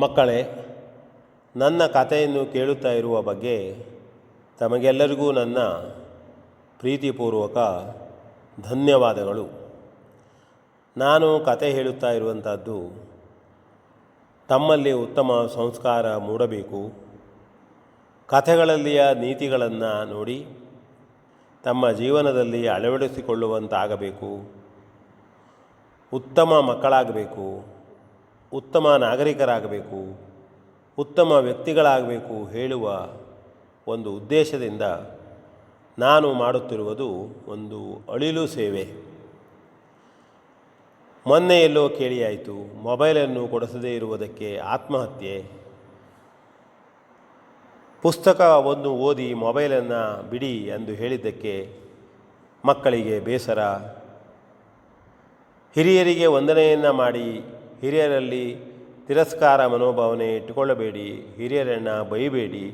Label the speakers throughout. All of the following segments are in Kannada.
Speaker 1: ಮಕ್ಕಳೇ, ನನ್ನ ಕಥೆಯನ್ನು ಕೇಳುತ್ತಾ ಇರುವ ಬಗ್ಗೆ ತಮಗೆಲ್ಲರಿಗೂ ನನ್ನ ಪ್ರೀತಿಪೂರ್ವಕ ಧನ್ಯವಾದಗಳು. ನಾನು ಕತೆ ಹೇಳುತ್ತಾ ಇರುವಂಥದ್ದು ತಮ್ಮಲ್ಲಿ ಉತ್ತಮ ಸಂಸ್ಕಾರ ಮೂಡಬೇಕು. ಕಥೆಗಳಲ್ಲಿಯ ನೀತಿಗಳನ್ನು ನೋಡಿ, ತಮ್ಮ ಜೀವನದಲ್ಲಿ ಅಳವಡಿಸಿಕೊಳ್ಳುವಂತಾಗಬೇಕು. ಉತ್ತಮ ಮಕ್ಕಳಾಗಬೇಕು. ಉತ್ತಮ ನಾಗರಿಕರಾಗಬೇಕು, ಉತ್ತಮ ವ್ಯಕ್ತಿಗಳಾಗಬೇಕು ಹೇಳುವ ಒಂದು ಉದ್ದೇಶದಿಂದ ನಾನು ಮಾಡುತ್ತಿರುವುದು ಒಂದು ಅಳಿಲು ಸೇವೆ. ಮೊನ್ನೆ ಎಲ್ಲೋ ಕೇಳಿಯಾಯಿತು, ಮೊಬೈಲನ್ನು ಕೊಡಿಸದೇ ಇರುವುದಕ್ಕೆ ಆತ್ಮಹತ್ಯೆ. ಪುಸ್ತಕ ಒಂದು ಓದಿ ಮೊಬೈಲನ್ನು ಬಿಡಿ ಎಂದು ಹೇಳಿದ್ದಕ್ಕೆ ಮಕ್ಕಳಿಗೆ ಬೇಸರ. ಹಿರಿಯರಿಗೆ ವಂದನೆಯನ್ನು ಮಾಡಿ ಹಿರಿಯರಲ್ಲಿ ತಿರಸ್ಕಾರ ಮನೋಭಾವನೆ ಇಟ್ಟುಕೊಳ್ಳಬೇಡಿ, ಹಿರಿಯರನ್ನು ಬೈಬೇಡಿ,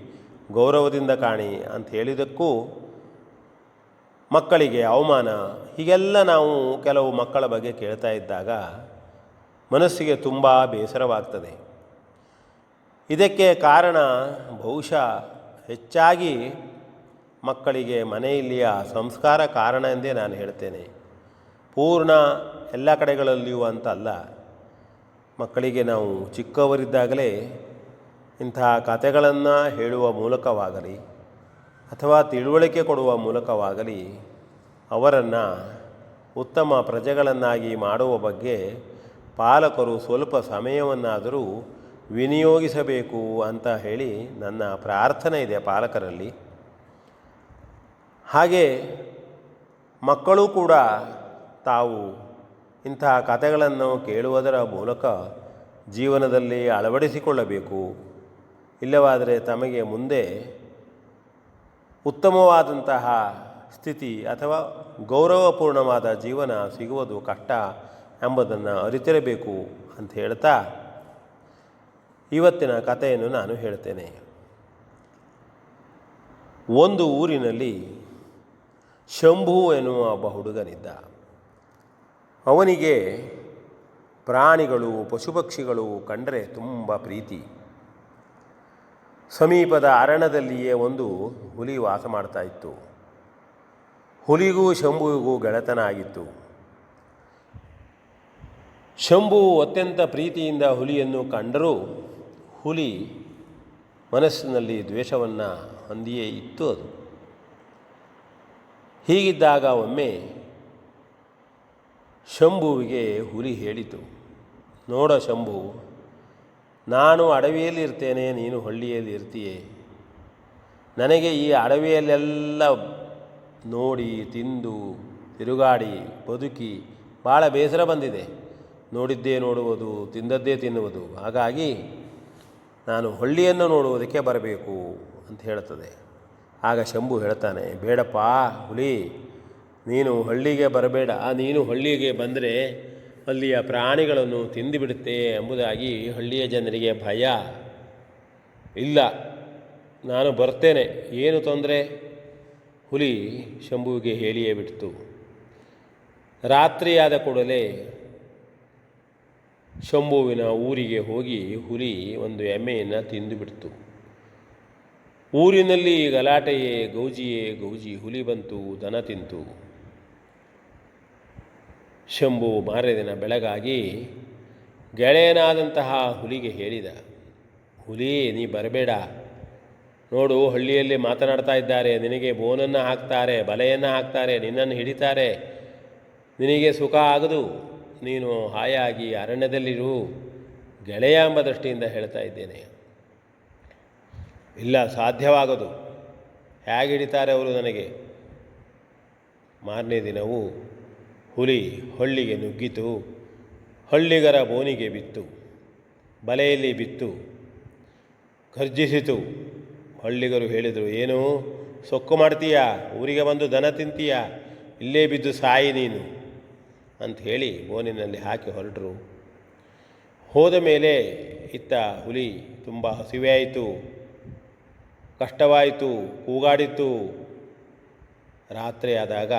Speaker 1: ಗೌರವದಿಂದ ಕಾಣಿ ಅಂತ ಹೇಳಿದಕ್ಕೂ ಮಕ್ಕಳಿಗೆ ಅವಮಾನ. ಹೀಗೆಲ್ಲ ನಾವು ಕೆಲವು ಮಕ್ಕಳ ಬಗ್ಗೆ ಕೇಳ್ತಾ ಇದ್ದಾಗ ಮನಸ್ಸಿಗೆ ತುಂಬ ಬೇಸರವಾಗ್ತದೆ. ಇದಕ್ಕೆ ಕಾರಣ ಬಹುಶಃ ಹೆಚ್ಚಾಗಿ ಮಕ್ಕಳಿಗೆ ಮನೆಯಲ್ಲಿಯ ಸಂಸ್ಕಾರ ಕಾರಣ ಎಂದೇ ನಾನು ಹೇಳ್ತೇನೆ. ಪೂರ್ಣ ಎಲ್ಲ ಕಡೆಗಳಲ್ಲಿಯೂ ಅಂತ ಅಲ್ಲ ಮಕ್ಕಳಿಗೆ ನಾವು ಚಿಕ್ಕವರಿದ್ದಾಗಲೇ ಇಂತಹ ಕಥೆಗಳನ್ನು ಹೇಳುವ ಮೂಲಕವಾಗಲಿ ಅಥವಾ ತಿಳುವಳಿಕೆ ಕೊಡುವ ಮೂಲಕವಾಗಲಿ ಅವರನ್ನು ಉತ್ತಮ ಪ್ರಜೆಗಳನ್ನಾಗಿ ಮಾಡುವ ಬಗ್ಗೆ ಪಾಲಕರು ಸ್ವಲ್ಪ ಸಮಯವನ್ನಾದರೂ ವಿನಿಯೋಗಿಸಬೇಕು ಅಂತ ಹೇಳಿ ನನ್ನ ಪ್ರಾರ್ಥನೆ ಇದೆ ಪಾಲಕರಲ್ಲಿ. ಹಾಗೆ ಮಕ್ಕಳು ಕೂಡ ತಾವು ಇಂತಹ ಕಥೆಗಳನ್ನು ಕೇಳುವುದರ ಮೂಲಕ ಜೀವನದಲ್ಲಿ ಅಳವಡಿಸಿಕೊಳ್ಳಬೇಕು. ಇಲ್ಲವಾದರೆ ತಮಗೆ ಮುಂದೆ ಉತ್ತಮವಾದಂತಹ ಸ್ಥಿತಿ ಅಥವಾ ಗೌರವಪೂರ್ಣವಾದ ಜೀವನ ಸಿಗುವುದು ಕಷ್ಟ ಎಂಬುದನ್ನು ಅರಿತಿರಬೇಕು ಅಂತ ಹೇಳ್ತಾ ಇವತ್ತಿನ ಕಥೆಯನ್ನು ನಾನು ಹೇಳ್ತೇನೆ. ಒಂದು ಊರಿನಲ್ಲಿ ಶಂಭು ಎನ್ನುವ ಒಬ್ಬ ಹುಡುಗನಿದ್ದ. ಅವನಿಗೆ ಪ್ರಾಣಿಗಳು, ಪಶುಪಕ್ಷಿಗಳು ಕಂಡರೆ ತುಂಬ ಪ್ರೀತಿ. ಸಮೀಪದ ಅರಣ್ಯದಲ್ಲಿಯೇ ಒಂದು ಹುಲಿ ವಾಸ ಮಾಡ್ತಾ ಇತ್ತು. ಹುಲಿಗೂ ಶಂಭುವಿಗೂ ಗೆಳೆತನ ಆಗಿತ್ತು ಶಂಭು ಅತ್ಯಂತ ಪ್ರೀತಿಯಿಂದ ಹುಲಿಯನ್ನು ಕಂಡರೂ ಹುಲಿ ಮನಸ್ಸಿನಲ್ಲಿ ದ್ವೇಷವನ್ನು ಹೊಂದಿಯೇ ಇತ್ತು ಅದು. ಹೀಗಿದ್ದಾಗ ಒಮ್ಮೆ ಶಂಭುವಿಗೆ ಹುಲಿ ಹೇಳಿತು. ನೋಡ ಶಂಭು, ನಾನು ಅಡವಿಯಲ್ಲಿ ಇರ್ತೇನೆ, ನೀನು ಹಳ್ಳಿಯಲ್ಲಿ ಇರ್ತೀಯೇ. ನನಗೆ ಈ ಅಡವಿಯಲ್ಲೆಲ್ಲ ನೋಡಿ, ತಿಂದು, ತಿರುಗಾಡಿ, ಬದುಕಿ ಭಾಳ ಬೇಸರ ಬಂದಿದೆ. ನೋಡಿದ್ದೇ ನೋಡುವುದು, ತಿಂದದ್ದೇ ತಿನ್ನುವುದು. ಹಾಗಾಗಿ ನಾನು ಹಳ್ಳಿಯನ್ನು ನೋಡುವುದಕ್ಕೆ ಬರಬೇಕು ಅಂತ ಹೇಳ್ತದೆ. ಆಗ ಶಂಭು ಹೇಳ್ತಾನೆ, ಬೇಡಪ್ಪ ಹುಲಿ ನೀನು ಹಳ್ಳಿಗೆ ಬರಬೇಡ. ನೀನು ಹಳ್ಳಿಗೆ ಬಂದರೆ ಅಲ್ಲಿಯ ಪ್ರಾಣಿಗಳನ್ನು ತಿಂದುಬಿಡುತ್ತೆ ಎಂಬುದಾಗಿ ಹಳ್ಳಿಯ ಜನರಿಗೆ ಭಯ. ಇಲ್ಲ, ನಾನು ಬರ್ತೇನೆ. ಏನು ತೊಂದರೆ? ಹುಲಿ ಶಂಭುವಿಗೆ ಹೇಳಿಯೇ ಬಿಡ್ತು. ರಾತ್ರಿಯಾದ ಕೂಡಲೇ ಶಂಭುವಿನ ಊರಿಗೆ ಹೋಗಿ ಹುಲಿ ಒಂದು ಎಮ್ಮೆಯನ್ನು ತಿಂದುಬಿಡ್ತು ಊರಿನಲ್ಲಿ ಗಲಾಟೆಯೇ ಗೌಜಿಯೇ ಗೌಜಿ. ಹುಲಿ ಬಂತು, ದನ ತಿಂತು. ಶಂಭು ಮಾರನೇ ದಿನ ಬೆಳಗಾಗಿ ಗೆಳೆಯನಾದಂತಹ ಹುಲಿಗೆ ಹೇಳಿದ, ಹುಲಿ, ನೀ ಬರಬೇಡ. ನೋಡು, ಹಳ್ಳಿಯಲ್ಲಿ ಮಾತನಾಡ್ತಾ ಇದ್ದಾರೆ. ನಿನಗೆ ಬೋನನ್ನು ಹಾಕ್ತಾರೆ, ಬಲೆಯನ್ನು ಹಾಕ್ತಾರೆ, ನಿನ್ನನ್ನು ಹಿಡಿತಾರೆ. ನಿನಗೆ ಸುಖ ಆಗದು. ನೀನು ಹಾಯಾಗಿ ಅರಣ್ಯದಲ್ಲಿರು. ಗೆಳೆಯ ಎಂಬ ದೃಷ್ಟಿಯಿಂದ ಹೇಳ್ತಾ ಇದ್ದೇನೆ. ಇಲ್ಲ, ಸಾಧ್ಯವಾಗದು. ಹೇಗೆ ಹಿಡಿತಾರೆ ಅವರು ನನಗೆ? ಮಾರನೇ ದಿನವೂ ಹುಲಿ ಹಳ್ಳಿಗೆ ನುಗ್ಗಿತು, ಹಳ್ಳಿಗರ ಬೋನಿಗೆ ಬಿತ್ತು, ಬಲೆಯಲ್ಲಿ ಬಿತ್ತು ಗರ್ಜಿಸಿತು ಹಳ್ಳಿಗರು ಹೇಳಿದರು, ಏನು, ಸೊಕ್ಕು ಮಾಡ್ತೀಯಾ? ಊರಿಗೆ ಬಂದು ದನ ತಿಂತೀಯಾ? ಇಲ್ಲೇ ಬಿದ್ದು ಸಾಯಿ ನೀನು. ಅಂತ ಹೇಳಿ ಬೋನಿನಲ್ಲಿ ಹಾಕಿ ಹೊರಟರು. ಹೋದ ಮೇಲೆ ಇತ್ತ ಹುಲಿ ತುಂಬ ಹಸಿವೆ ಆಯಿತು ಕಷ್ಟವಾಯಿತು ಕೂಗಾಡಿತು ರಾತ್ರಿ ಆದಾಗ,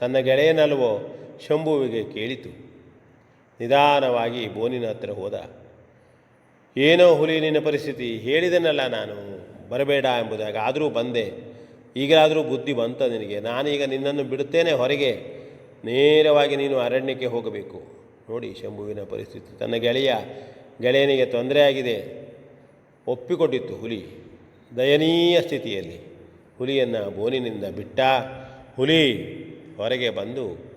Speaker 1: ತನ್ನ ಗೆಳೆಯನಲ್ವೋ? ಶಂಭುವಿಗೆ ಕೇಳಿತು. ನಿಧಾನವಾಗಿ ಬೋನಿನ ಹತ್ತಿರ ಹೋದ. ಏನೋ ಹುಲಿ ನಿನ್ನ ಪರಿಸ್ಥಿತಿ ಹೇಳಿದನಲ್ಲ ನಾನು. ಬರಬೇಡ ಎಂಬುದಾಗಿ ಆದರೂ ಬಂದೆ. ಈಗಲಾದರೂ ಬುದ್ಧಿ ಬಂತ ನಿನಗೆ. ನಾನೀಗ ನಿನ್ನನ್ನು ಬಿಡುತ್ತೇನೆ ಹೊರಗೆ. ನೇರವಾಗಿ ನೀನು ಅರಣ್ಯಕ್ಕೆ ಹೋಗಬೇಕು. ನೋಡಿ ಶಂಭುವಿನ ಪರಿಸ್ಥಿತಿ. ತನ್ನ ಗೆಳೆಯ, ಗೆಳೆಯನಿಗೆ ತೊಂದರೆಯಾಗಿದೆ. ಒಪ್ಪಿಕೊಂಡಿತ್ತು ಹುಲಿ. ದಯನೀಯ ಸ್ಥಿತಿಯಲ್ಲಿ ಹುಲಿಯನ್ನು ಬೋನಿನಿಂದ ಬಿಟ್ಟ. ಹುಲಿ, ಹೊರಗೆ ಬಂದು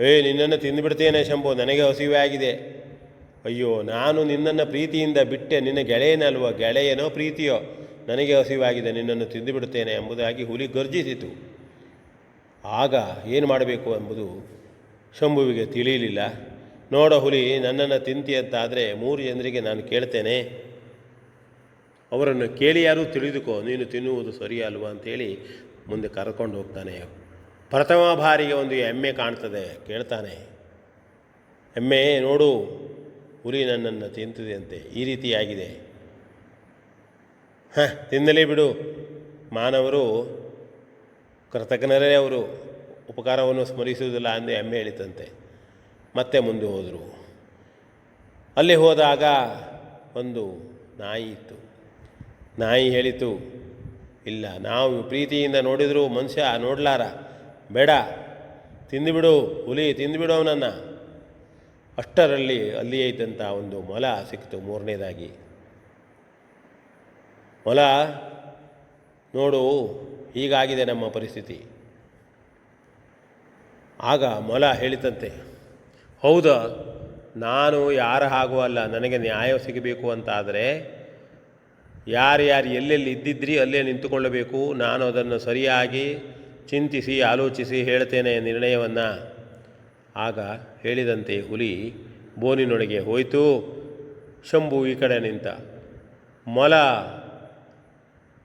Speaker 1: ಏ, ನಿನ್ನನ್ನು ತಿಂದುಬಿಡ್ತೇನೆ ಶಂಭು. ನನಗೆ ಹಸಿವೆ ಆಗಿದೆ ಅಯ್ಯೋ, ನಾನು ನಿನ್ನನ್ನು ಪ್ರೀತಿಯಿಂದ ಬಿಟ್ಟೆ. ನಿನ್ನ ಗೆಳೆಯನಲ್ವ? ಗೆಳೆಯನೋ ಪ್ರೀತಿಯೋ? ನನಗೆ ಹಸಿವಾಗಿದೆ ನಿನ್ನನ್ನು ತಿಂದುಬಿಡುತ್ತೇನೆ ಎಂಬುದಾಗಿ ಹುಲಿ ಗರ್ಜಿಸಿತು. ಆಗ ಏನು ಮಾಡಬೇಕು ಎಂಬುದು ಶಂಭುವಿಗೆ ತಿಳಿಯಲಿಲ್ಲ. ನೋಡ ಹುಲಿ, ನನ್ನನ್ನು ತಿಂತಿ ಅಂತಾದರೆ ಮೂರು ಜನರಿಗೆ ನಾನು ಕೇಳ್ತೇನೆ. ಅವರನ್ನು ಕೇಳಿ ಯಾರೂ ತಿಳಿದುಕೋ, ನೀನು ತಿನ್ನುವುದು ಸರಿಯಲ್ವ ಅಂಥೇಳಿ ಮುಂದೆ ಕರ್ಕೊಂಡು ಹೋಗ್ತಾನೆ. ಪ್ರಥಮ ಬಾರಿಗೆ ಒಂದು ಎಮ್ಮೆ ಕಾಣ್ತದೆ ಕೇಳ್ತಾನೆ. ಎಮ್ಮೆ, ನೋಡು ಹುಲಿ ನನ್ನನ್ನು ತಿಂತಿದೆ ಅಂತೆ ಈ ರೀತಿಯಾಗಿದೆ. ಹಾಂ ತಿನ್ನಲೇ ಬಿಡು. ಮಾನವರು, ಕೃತಜ್ಞರೇ ಅವರು, ಉಪಕಾರವನ್ನು ಸ್ಮರಿಸುವುದಿಲ್ಲ ಅಂದೇ ಎಮ್ಮೆ ಹೇಳಿತಂತೆ. ಮತ್ತೆ ಮುಂದೆ ಹೋದರು. ಅಲ್ಲಿ ಹೋದಾಗ ಒಂದು ನಾಯಿ ಇತ್ತು. ನಾಯಿ ಹೇಳಿತು, ಇಲ್ಲ, ನಾವು ಪ್ರೀತಿಯಿಂದ ನೋಡಿದರೂ ಮನುಷ್ಯ ನೋಡಲಾರ. ಬೇಡ. ತಿಂದುಬಿಡು, ಹುಲಿ, ತಿಂದುಬಿಡು ಅವನನ್ನು. ಅಷ್ಟರಲ್ಲಿ ಅಲ್ಲಿಯೇ ಇದ್ದಂಥ ಒಂದು ಮೊಲ ಸಿಕ್ತು ಮೂರನೇದಾಗಿ. ಮೊಲ, ನೋಡು, ಹೀಗಾಗಿದೆ ನಮ್ಮ ಪರಿಸ್ಥಿತಿ. ಆಗ ಮೊಲ ಹೇಳಿತಂತೆ ಹೌದಾ, ನಾನು ಯಾರ ಹಾಗೂ ಅಲ್ಲ, ನನಗೆ ನ್ಯಾಯ ಸಿಗಬೇಕು ಅಂತಾದರೆ, ಯಾರ್ಯಾರು ಎಲ್ಲೆಲ್ಲಿ ಇದ್ದಿದ್ರಿ ಅಲ್ಲೇ ನಿಂತುಕೊಳ್ಳಬೇಕು, ನಾನು ಅದನ್ನು ಸರಿಯಾಗಿ ಚಿಂತಿಸಿ, ಆಲೋಚಿಸಿ ಹೇಳ್ತೇನೆ ನಿರ್ಣಯವನ್ನು. ಆಗ ಹೇಳಿದಂತೆ ಹುಲಿ ಬೋನಿನೊಳಗೆ ಹೋಯಿತು. ಶಂಭು ಈ ಕಡೆ ನಿಂತ. ಮೊಲ,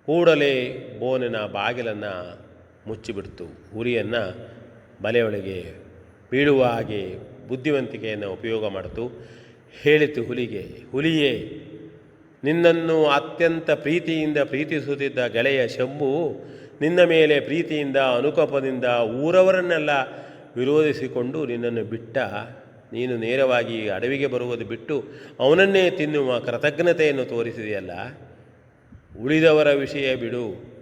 Speaker 1: ಕೂಡಲೇ ಬೋನಿನ ಬಾಗಿಲನ್ನು ಮುಚ್ಚಿಬಿಡ್ತು. ಹುಲಿಯನ್ನು ಬಲೆಯೊಳಗೆ ಬೀಳುವ ಹಾಗೆ ಬುದ್ಧಿವಂತಿಕೆಯನ್ನು ಉಪಯೋಗ ಮಾಡಿತು. ಹೇಳಿತು ಹುಲಿಗೆ, ಹುಲಿಯೇ, ನಿನ್ನನ್ನು ಅತ್ಯಂತ ಪ್ರೀತಿಯಿಂದ ಪ್ರೀತಿಸುತ್ತಿದ್ದ ಗೆಳೆಯ ಶಂಭು ನಿನ್ನ ಮೇಲೆ ಪ್ರೀತಿಯಿಂದ, ಅನುಕಂಪದಿಂದ ಊರವರನ್ನೆಲ್ಲ ವಿರೋಧಿಸಿಕೊಂಡು ನಿನ್ನನ್ನು ಬಿಟ್ಟ, ನೀನು ನೇರವಾಗಿ ಅಡವಿಗೆ ಬರುವುದು ಬಿಟ್ಟು ಅವನನ್ನೇ ತಿನ್ನುವ ಕೃತಜ್ಞತೆಯನ್ನು ತೋರಿಸಿದೆಯಲ್ಲ? ಉಳಿದವರ ವಿಷಯ ಬಿಡು.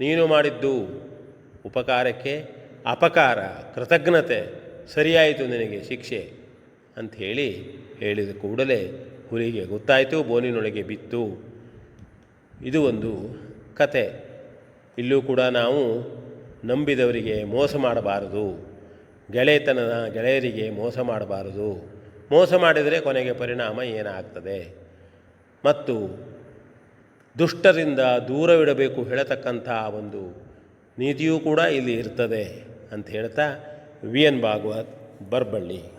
Speaker 1: ನೀನು ಮಾಡಿದ್ದು ಉಪಕಾರಕ್ಕೆ ಅಪಕಾರ, ಕೃತಜ್ಞತೆ. ಸರಿಯಾಯಿತು ನಿನಗೆ ಶಿಕ್ಷೆ ಅಂಥೇಳಿ ಹೇಳಿದ ಕೂಡಲೇ ಹುಲಿಗೆ ಗೊತ್ತಾಯಿತು, ಬೋನಿನೊಳಗೆ ಬಿತ್ತು. ಇದು ಒಂದು ಕತೆ. ಇಲ್ಲೂ ಕೂಡ ನಾವು ನಂಬಿದವರಿಗೆ ಮೋಸ ಮಾಡಬಾರದು. ಗೆಳೆತನದ ಗೆಳೆಯರಿಗೆ ಮೋಸ ಮಾಡಬಾರದು. ಮೋಸ ಮಾಡಿದರೆ ಕೊನೆಗೆ ಪರಿಣಾಮ ಏನಾಗ್ತದೆ? ಮತ್ತು ದುಷ್ಟರಿಂದ ದೂರವಿಡಬೇಕು ಹೇಳತಕ್ಕಂಥ ಒಂದು ನೀತಿಯೂ ಕೂಡ ಇಲ್ಲಿ ಇರ್ತದೆ ಅಂತ ಹೇಳ್ತಾ, ವಿ ಎನ್ ಭಾಗವತ್ ಬರ್ಬಳ್ಳಿ.